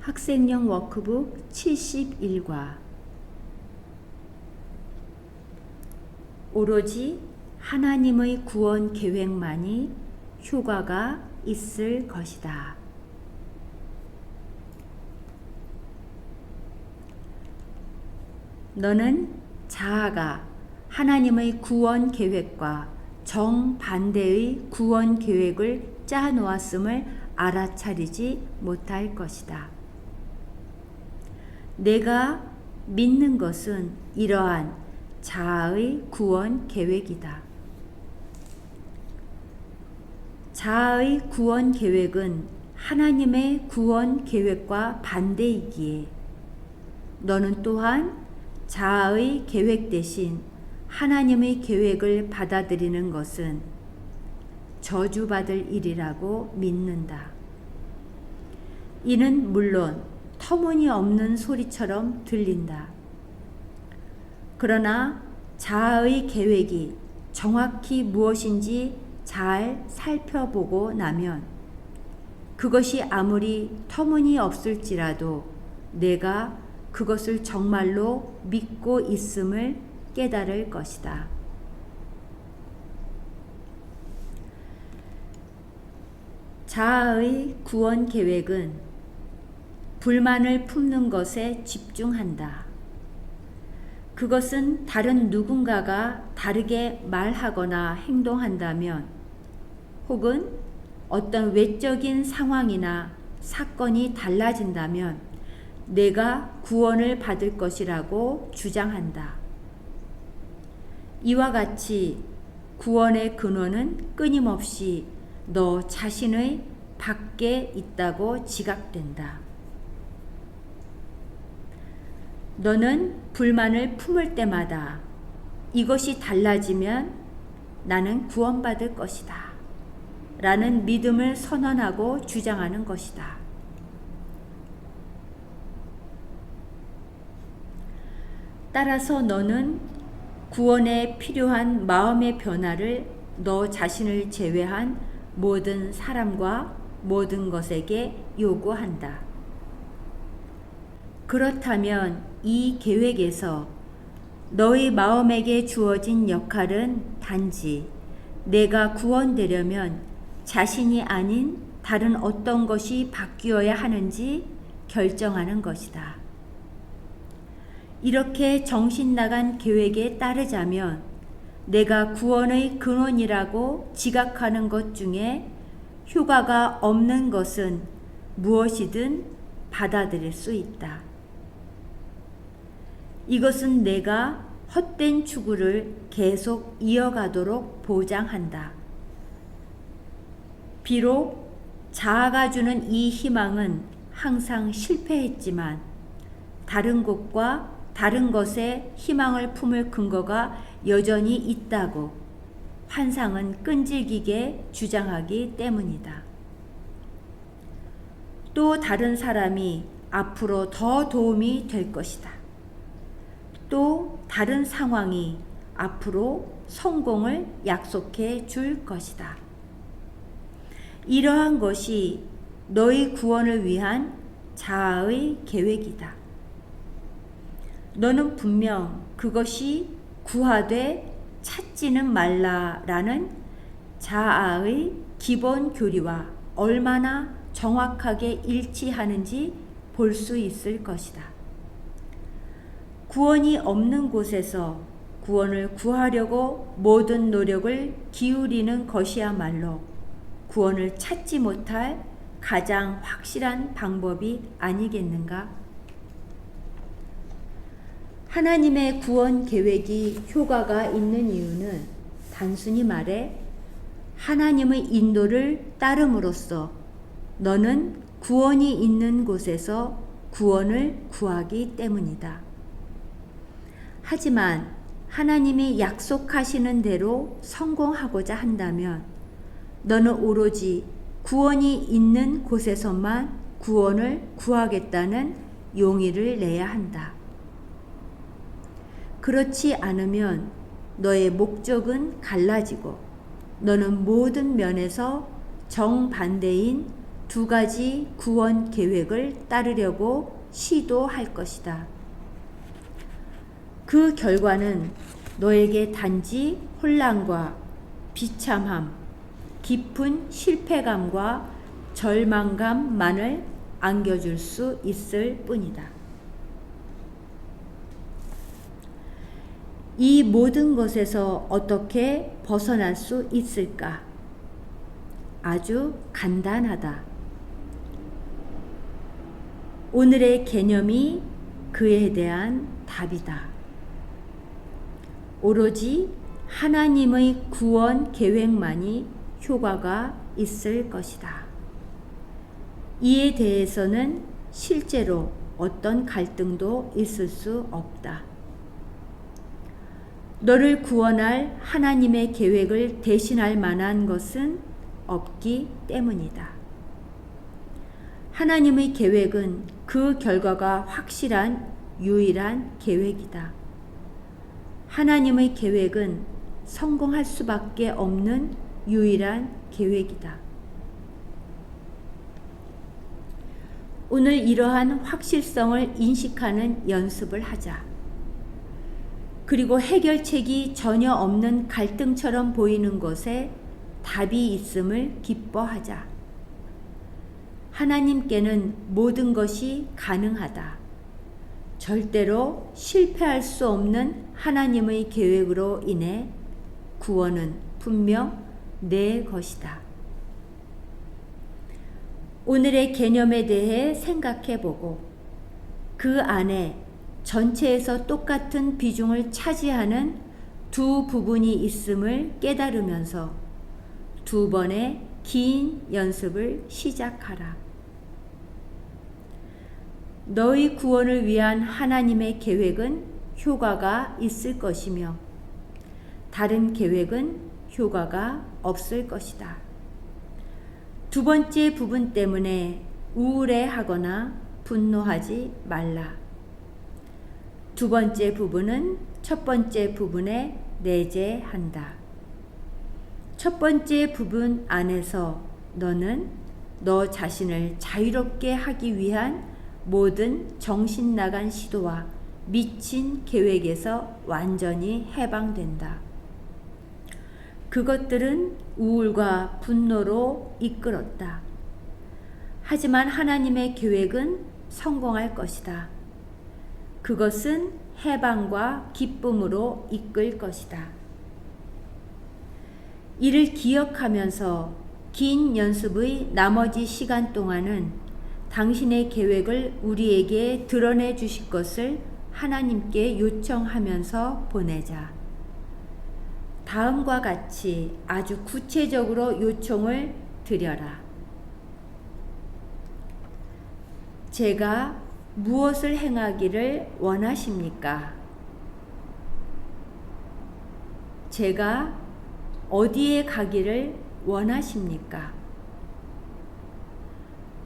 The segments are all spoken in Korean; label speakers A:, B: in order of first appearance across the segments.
A: 학생용 워크북 71과 오로지 하나님의 구원 계획만이 효과가 있을 것이다. 너는 자아가 하나님의 구원 계획과 정반대의 구원 계획을 짜 놓았음을 알아차리지 못할 것이다. 내가 믿는 것은 이러한 자아의 구원 계획이다. 자아의 구원 계획은 하나님의 구원 계획과 반대이기에 너는 또한 자아의 계획 대신 하나님의 계획을 받아들이는 것은 저주받을 일이라고 믿는다. 이는 물론 터무니없는 소리처럼 들린다. 그러나 자아의 계획이 정확히 무엇인지 잘 살펴보고 나면 그것이 아무리 터무니없을지라도 내가 그것을 정말로 믿고 있음을 깨달을 것이다. 자아의 구원 계획은 불만을 품는 것에 집중한다. 그것은 다른 누군가가 다르게 말하거나 행동한다면 혹은 어떤 외적인 상황이나 사건이 달라진다면 내가 구원을 받을 것이라고 주장한다. 이와 같이 구원의 근원은 끊임없이 너 자신의 밖에 있다고 지각된다. 너는 불만을 품을 때마다 이것이 달라지면 나는 구원받을 것이다. 라는 믿음을 선언하고 주장하는 것이다. 따라서 너는 구원에 필요한 마음의 변화를 너 자신을 제외한 모든 사람과 모든 것에게 요구한다. 그렇다면 이 계획에서 너의 마음에게 주어진 역할은 단지 내가 구원되려면 자신이 아닌 다른 어떤 것이 바뀌어야 하는지 결정하는 것이다. 이렇게 정신 나간 계획에 따르자면 내가 구원의 근원이라고 지각하는 것 중에 효과가 없는 것은 무엇이든 받아들일 수 있다. 이것은 내가 헛된 추구를 계속 이어가도록 보장한다. 비록 자아가 주는 이 희망은 항상 실패했지만 다른 곳과 다른 것에 희망을 품을 근거가 여전히 있다고 환상은 끈질기게 주장하기 때문이다. 또 다른 사람이 앞으로 더 도움이 될 것이다. 또 다른 상황이 앞으로 성공을 약속해 줄 것이다. 이러한 것이 너의 구원을 위한 자아의 계획이다. 너는 분명 그것이 구하되 찾지는 말라라는 자아의 기본 교리와 얼마나 정확하게 일치하는지 볼 수 있을 것이다. 구원이 없는 곳에서 구원을 구하려고 모든 노력을 기울이는 것이야말로 구원을 찾지 못할 가장 확실한 방법이 아니겠는가? 하나님의 구원 계획이 효과가 있는 이유는 단순히 말해 하나님의 인도를 따름으로써 너는 구원이 있는 곳에서 구원을 구하기 때문이다. 하지만 하나님이 약속하시는 대로 성공하고자 한다면 너는 오로지 구원이 있는 곳에서만 구원을 구하겠다는 용의를 내야 한다. 그렇지 않으면 너의 목적은 갈라지고 너는 모든 면에서 정반대인 두 가지 구원 계획을 따르려고 시도할 것이다. 그 결과는 너에게 단지 혼란과 비참함, 깊은 실패감과 절망감만을 안겨줄 수 있을 뿐이다. 이 모든 것에서 어떻게 벗어날 수 있을까? 아주 간단하다. 오늘의 개념이 그에 대한 답이다. 오로지 하나님의 구원 계획만이 효과가 있을 것이다. 이에 대해서는 실제로 어떤 갈등도 있을 수 없다. 너를 구원할 하나님의 계획을 대신할 만한 것은 없기 때문이다. 하나님의 계획은 그 결과가 확실한 유일한 계획이다. 하나님의 계획은 성공할 수밖에 없는 유일한 계획이다. 오늘 이러한 확실성을 인식하는 연습을 하자. 그리고 해결책이 전혀 없는 갈등처럼 보이는 것에 답이 있음을 기뻐하자. 하나님께는 모든 것이 가능하다. 절대로 실패할 수 없는 하나님의 계획으로 인해 구원은 분명 내 것이다. 오늘의 개념에 대해 생각해 보고 그 안에 전체에서 똑같은 비중을 차지하는 두 부분이 있음을 깨달으면서 두 번의 긴 연습을 시작하라. 너희 구원을 위한 하나님의 계획은 효과가 있을 것이며 다른 계획은 효과가 없을 것이다. 두 번째 부분 때문에 우울해하거나 분노하지 말라. 두 번째 부분은 첫 번째 부분에 내재한다. 첫 번째 부분 안에서 너는 너 자신을 자유롭게 하기 위한 모든 정신 나간 시도와 미친 계획에서 완전히 해방된다. 그것들은 우울과 분노로 이끌었다. 하지만 하나님의 계획은 성공할 것이다. 그것은 해방과 기쁨으로 이끌 것이다. 이를 기억하면서 긴 연습의 나머지 시간 동안은 당신의 계획을 우리에게 드러내 주실 것을 하나님께 요청하면서 보내자. 다음과 같이 아주 구체적으로 요청을 드려라. 제가 무엇을 행하기를 원하십니까? 제가 어디에 가기를 원하십니까?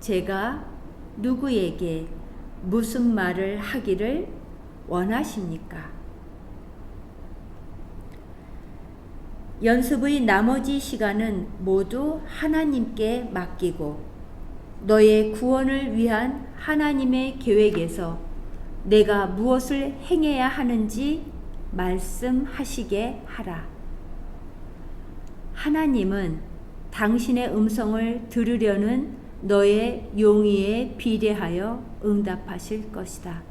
A: 제가 누구에게 무슨 말을 하기를 원하십니까? 연습의 나머지 시간은 모두 하나님께 맡기고 너의 구원을 위한 하나님의 계획에서 내가 무엇을 행해야 하는지 말씀하시게 하라. 하나님은 당신의 음성을 들으려는 너의 용의에 비례하여 응답하실 것이다.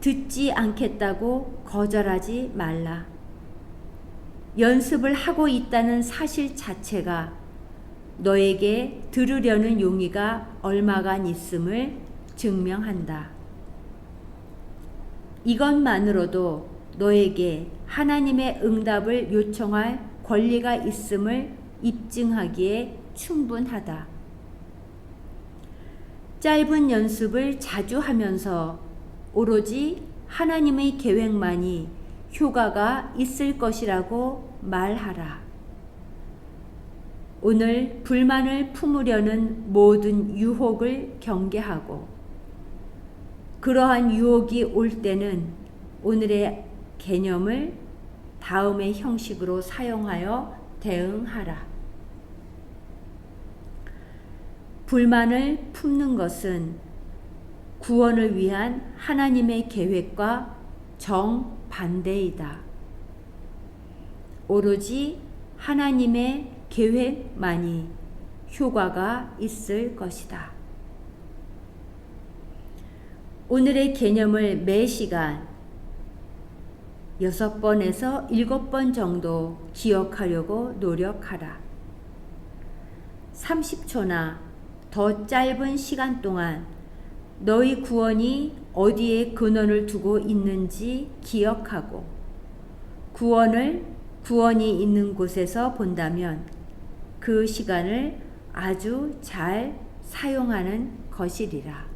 A: 듣지 않겠다고 거절하지 말라. 연습을 하고 있다는 사실 자체가 너에게 들으려는 용의가 얼마간 있음을 증명한다. 이것만으로도 너에게 하나님의 응답을 요청할 권리가 있음을 입증하기에 충분하다. 짧은 연습을 자주 하면서 오로지 하나님의 계획만이 효과가 있을 것이라고 말하라. 오늘 불만을 품으려는 모든 유혹을 경계하고 그러한 유혹이 올 때는 오늘의 개념을 다음의 형식으로 사용하여 대응하라. 불만을 품는 것은 구원을 위한 하나님의 계획과 정반대이다. 오로지 하나님의 계획만이 효과가 있을 것이다. 오늘의 개념을 매 시간 6번에서 7번 정도 기억하려고 노력하라. 30초나 더 짧은 시간 동안 너희 구원이 어디에 근원을 두고 있는지 기억하고 구원을 구원이 있는 곳에서 본다면 그 시간을 아주 잘 사용하는 것이리라.